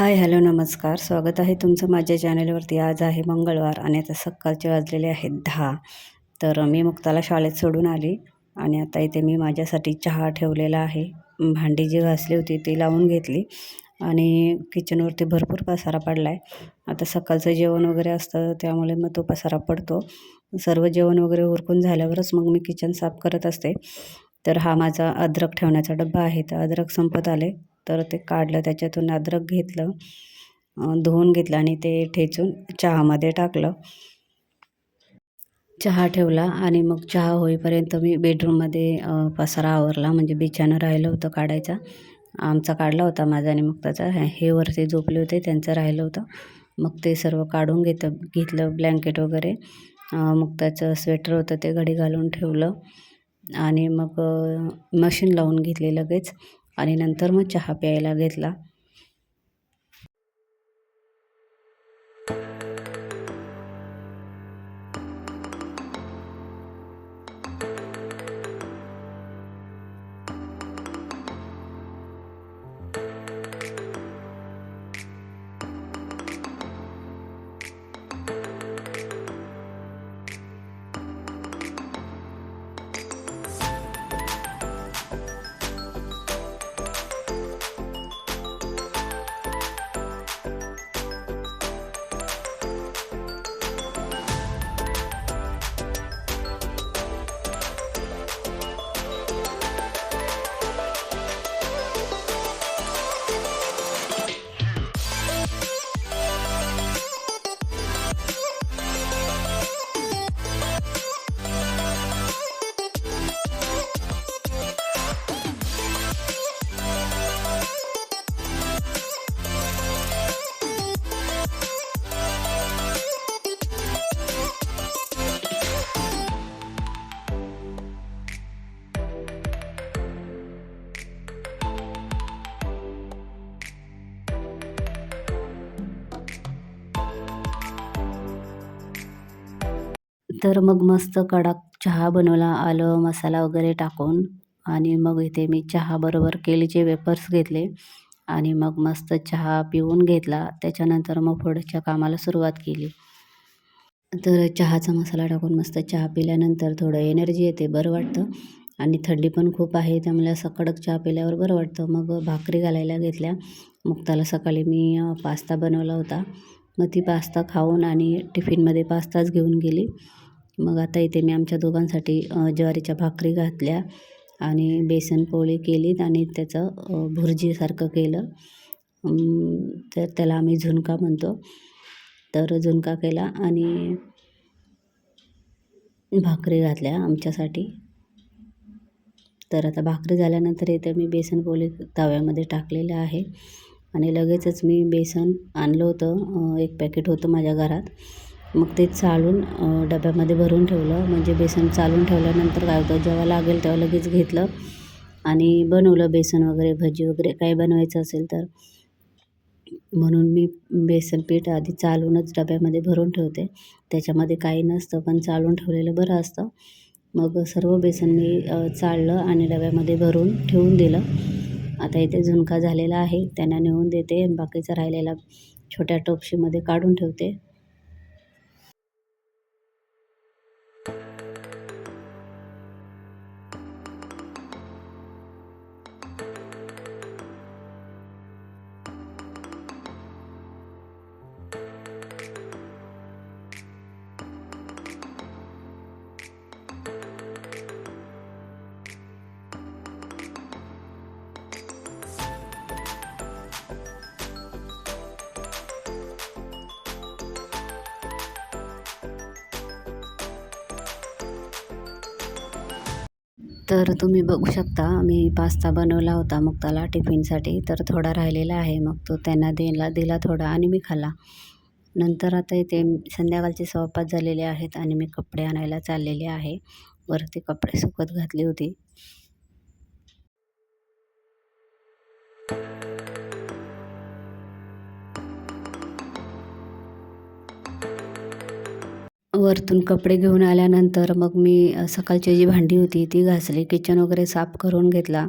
Hi hello नमस्कार. स्वागत आहे तुमचं माझ्या चॅनलवरती. आज आहे मंगळवार आणि आता सकाळचे वाजलेले आहेत दहा. तर मी मुक्ताला शाळेत सोडून आली आणि आता इथे मी माझ्यासाठी चहा ठेवलेला आहे. भांडी जी घासली होती ती लावून घेतली आणि किचनवरती भरपूर पसारा पडला आहे आता सकाळचं जेवण वगैरे असतं त्यामुळे मग तो पसारा पडतो. सर्व जेवण वगैरे उरकून झाल्यावरच मग मी किचन साफ करत असते. तर हा माझा अद्रक ठेवण्याचा डब्बा आहे. तर अद्रक संपत आले. तर ते काढलं त्याच्यातून अद्रक घेतलं धुवून घेतलं आणि ते ठेचून चहामध्ये टाकलं. चहा ठेवला आणि मग चहा होईपर्यंत मी बेडरूममध्ये पसरा पसारा आवरला. म्हणजे बिछानं राहिलं होतं काढायचा. आमचा काढला होता माझा आणि मग त्याचा हे वरती झोपले होते त्यांचं राहिलं होतं. मग ते सर्व काढून घेत घेतलं ब्लँकेट वगैरे. मग त्याचं स्वेटर होतं ते घडी घालून ठेवलं. आणि मग मशीन लावून घेतली लगेच. आणि नंतर मग चहा प्यायला घेतला. तर मग मस्त कडक चहा बनवला आलं मसाला वगैरे टाकून आणि मग इथे मी चहाबरोबर केळीचे वेपर्स घेतले आणि मग मस्त चहा पिऊन घेतला. त्याच्यानंतर मग पुढच्या कामाला सुरुवात केली. तर चहाचा मसाला टाकून मस्त चहा पिल्यानंतर थोडं एनर्जी येते बरं वाटतं. आणि थंडी पण खूप आहे त्यामुळे असं कडक चहा पिल्यावर बरं वाटतं. मग भाकरी घालायला घेतल्या. मुक्ताला सकाळी मी पास्ता बनवला होता. मग ती पास्ता खाऊन आणि टिफिनमध्ये पास्ताच घेऊन गेली. मग आता इथे मी आमच्या दोघांसाठी ज्वारीच्या भाकरी घातल्या आणि बेसन पोळी केलीत आणि त्याचं भुर्जीसारखं केलं. तर त्याला आम्ही झुणका म्हणतो. तर झुणका केला आणि भाकरी घातल्या आमच्यासाठी. तर आता भाकरी झाल्यानंतर इथे मी बेसन पोळी तव्यामध्ये टाकलेलं आहे. आणि लगेचच मी बेसन आणलं होतं एक पॅकेट होतं माझ्या घरात. मग ते चाळून डब्यामध्ये भरून ठेवलं. म्हणजे बेसन चालून ठेवल्यानंतर काय होतं जेव्हा लागेल तेव्हा लगेच घेतलं आणि बनवलं बेसन वगैरे भजी वगैरे काही बनवायचं असेल तर. म्हणून मी बेसन पीठ आधी चालूनच डब्यामध्ये भरून ठेवते. त्याच्यामध्ये काही नसतं पण चालून ठेवलेलं बरं असतं. मग सर्व बेसन मी चाळलं आणि डब्यामध्ये भरून ठेवून दिलं. आता इथे झुणका झालेला आहे त्यांना नेऊन देते बाकीचा राहिलेला छोट्या टोपशीमध्ये काढून ठेवते. तर तुम्ही बघू शकता मी पास्ता बनवला होता मग त्याला टिफिनसाठी तर थोडा राहिलेला आहे. मग तो त्यांना दिला दिला थोडा आणि मी खाल्ला. नंतर आता इथे संध्याकाळचे सव्वापाच झालेले आहेत आणि मी कपडे आणायला चाललेले आहे. वरती कपडे सुकत घातली होती. वरतून कपडे घेऊन आल्यानंतर मग मी सकाळची जी भांडी होती ती घासली. किचन वगैरे साफ करून घेतला.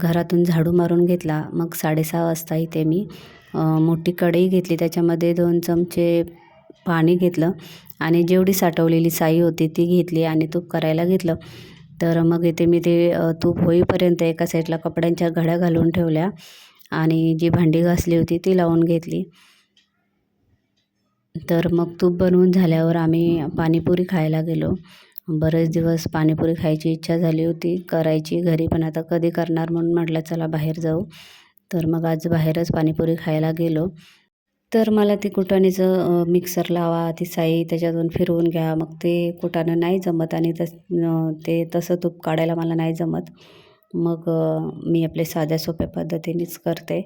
घरातून झाडू मारून घेतला. मग साडेसहा वाजता इथे मी मोठी कढई घेतली. त्याच्यामध्ये दोन चमचे पाणी घेतलं आणि जेवढी साठवलेली साई होती ती घेतली आणि तूप करायला घेतलं. तर मग इथे मी ते तूप होईपर्यंत एका साईडला कपड्यांच्या घड्या घालून ठेवल्या आणि जी भांडी घासली होती ती लावून घेतली. तर मग तूप बनवून झाल्यावर आम्ही पाणीपुरी खायला गेलो. बरेच दिवस पाणीपुरी खायची इच्छा झाली होती करायची घरी पण आता कधी करणार म्हणून म्हटलं चला बाहेर जाऊ. तर मग आज बाहेरच पाणीपुरी खायला गेलो. तर मला ती कुटाणीचं मिक्सर लावा ती साई त्याच्यातून फिरवून घ्या. मग ते कुटाणं नाही जमत आणि तस ते तसं तूप काढायला मला नाही जमत. मग मी आपले साध्या सोप्या पद्धतीनेच करते.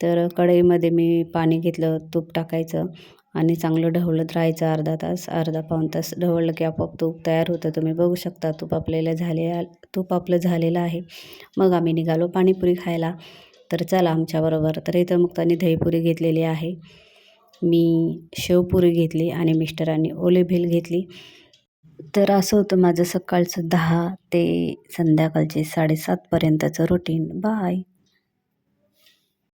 तर कढईमध्ये मी पाणी घेतलं तूप टाकायचं. आणि चांगलं ढवळत राहायचं अर्धा तास अर्धा पाऊण तास ढवळलं की आपोआप तूप तयार होतं. तुम्ही बघू शकता तूप आपल्याला झाले तूप आपलं झालेलं आहे. मग आम्ही निघालो पाणीपुरी खायला. तर चला आमच्याबरोबर. तर इथं मग त्यांनी दहीपुरी घेतलेली आहे. मी शेवपुरी घेतली आणि मिस्टरांनी ओले भेल घेतली. तर असं होतं माझं सकाळचं दहा ते संध्याकाळचे साडेसातपर्यंतचं रुटीन बाय